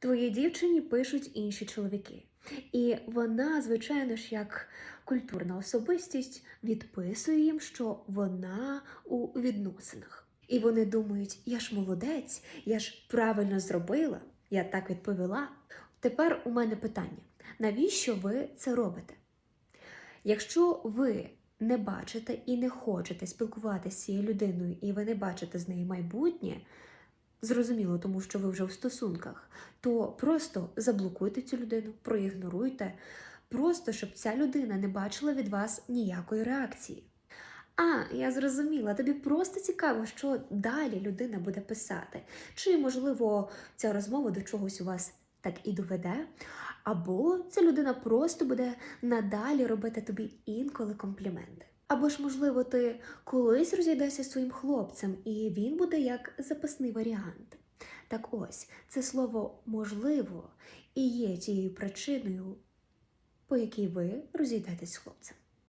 Твоїй дівчині пишуть інші чоловіки. І вона, звичайно ж, як культурна особистість, відписує їм, що вона у відносинах. І вони думають, я ж молодець, я ж правильно зробила, я так відповіла. Тепер у мене питання: навіщо ви це робите? Якщо ви не бачите і не хочете спілкуватися з цією людиною, і ви не бачите з нею майбутнє, зрозуміло, тому що ви вже в стосунках, то просто заблокуйте цю людину, проігноруйте, просто щоб ця людина не бачила від вас ніякої реакції. А, я зрозуміла, тобі просто цікаво, що далі людина буде писати. Чи, можливо, ця розмова до чогось у вас так і доведе, або ця людина просто буде надалі робити тобі інколи компліменти. Або ж, можливо, ти колись розійдешся з своїм хлопцем, і він буде як запасний варіант. Так ось, це слово можливо і є тією причиною, по якій ви розійдетесь з хлопцем.